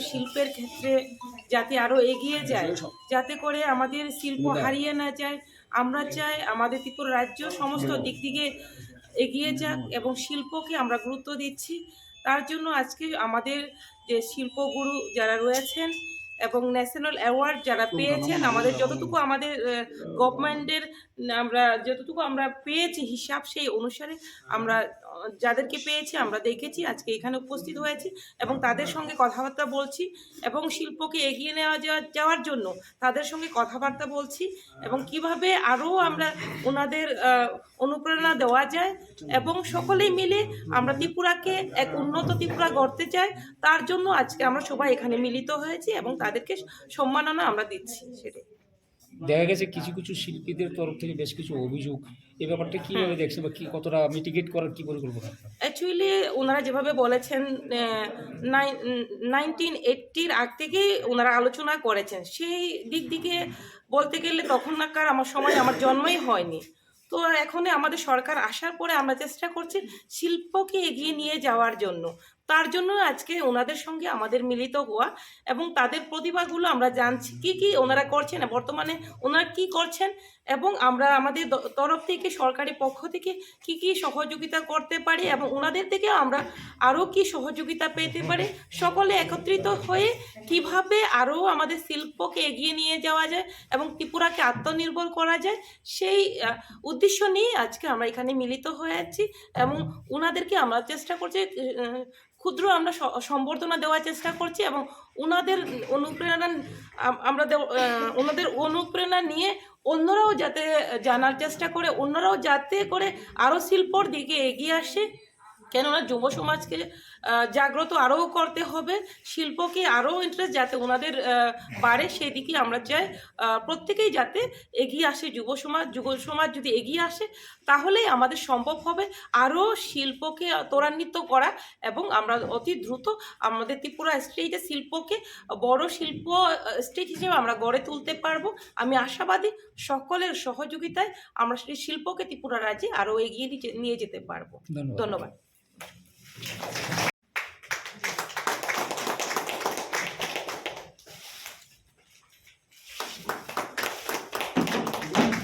শিল্পের ক্ষেত্রে যাতে আরও এগিয়ে যায় যাতে করে আমাদের শিল্প হারিয়ে না যায় আমরা চাই আমাদের ত্রিপুরা রাজ্য সমস্ত দিক থেকে এগিয়ে যাক এবং শিল্পকে আমরা গুরুত্ব দিচ্ছি। তার জন্য আজকে আমাদের যে শিল্পগুরু যারা রয়েছেন এবং ন্যাশনাল অ্যাওয়ার্ড যারা পেয়েছেন আমাদের যতটুকু আমাদের গভর্নমেন্টের আমরা যতটুকু আমরা পেয়েছি হিসাব সেই অনুসারে আমরা যাদেরকে পেয়েছি, আমরা দেখেছি, আজকে এখানে উপস্থিত হয়েছি এবং তাদের সঙ্গে কথাবার্তা বলছি এবং শিল্পকে এগিয়ে নেওয়া যাওয়া- যাওয়ার জন্য তাদের সঙ্গে কথাবার্তা বলছি এবং কীভাবে আরও আমরা ওনাদের অনুপ্রেরণা দেওয়া যায় এবং সকলেই মিলে আমরা ত্রিপুরাকে এক উন্নত ত্রিপুরা গড়তে চাই, তার জন্য আজকে আমরা সবাই এখানে মিলিত হয়েছি এবং তাদেরকে সম্মাননা আমরা দিচ্ছি, সেটাই। দেখা গেছে কিছু কিছু শিল্পীদের তরফ থেকে বেশ কিছু অভিযোগ। এই ব্যাপারটা কীভাবে দেখছেন বা কী কতটা মিটিগেট করার কী পরিকল্পনা? অ্যাকচুয়ালি ওনারা যেভাবে বলেছেন নাইনটিন এইটটির আগ থেকেই ওনারা আলোচনা করেছেন। সেই দিক দিকে বলতে গেলে তখন তখনকার আমার সময় আমার জন্মই হয়নি। তো এখন আমাদের সরকার আসার পরে আমরা চেষ্টা করছি শিল্পকে এগিয়ে নিয়ে যাওয়ার জন্য। তার জন্য আজকে ওনাদের সঙ্গে আমাদের মিলিত হওয়া এবং তাদের প্রতিভাগুলো আমরা জানছি। কি কি ওনারা করছেন বর্তমানে ওনারা কি করছেন এবং আমরা আমাদের তরফ থেকে, সরকারি পক্ষ থেকে কি কি সহযোগিতা করতে পারি এবং ওনাদের থেকে আমরা আরও কি সহযোগিতা পেতে পারি? সকলে একত্রিত হয়ে কীভাবে আরও আমাদের শিল্পকে এগিয়ে নিয়ে যাওয়া যায় এবং ত্রিপুরাকে আত্মনির্ভর করা যায়, সেই উদ্দেশ্য নিয়ে আজকে আমরা এখানে মিলিত হয়ে আছি এবং ওনাদেরকে আমরা চেষ্টা করছি ক্ষুদ্র আমরা সম্বর্ধনা দেওয়ার চেষ্টা করছি এবং ওনাদের অনুপ্রেরণা আমরা ওনাদের অনুপ্রেরণা নিয়ে অন্যরাও যাতে, জানার চেষ্টা করে, অন্যরাও যাতে করে আরও শিল্পর দিকে এগিয়ে আসে। কেননা যুব সমাজকে জাগ্রত আরও করতে হবে শিল্পকে আরও ইন্টারেস্ট যাতে ওনাদের বাড়ে সেই দিকে আমরা চাই প্রত্যেকেই যাতে এগিয়ে আসে যুব সমাজ যুব সমাজ যদি এগিয়ে আসে তাহলেই আমাদের সম্ভব হবে আরও শিল্পকে ত্বরান্বিত করা এবং আমরা অতি দ্রুত আমাদের ত্রিপুরা স্টেটে শিল্পকে বড় শিল্প স্টেট হিসেবে আমরা গড়ে তুলতে পারব। আমি আশাবাদী সকলের সহযোগিতায় আমরা সেই শিল্পকে ত্রিপুরা রাজ্যে আরও এগিয়ে নিয়ে- যেতে পারব। ধন্যবাদ।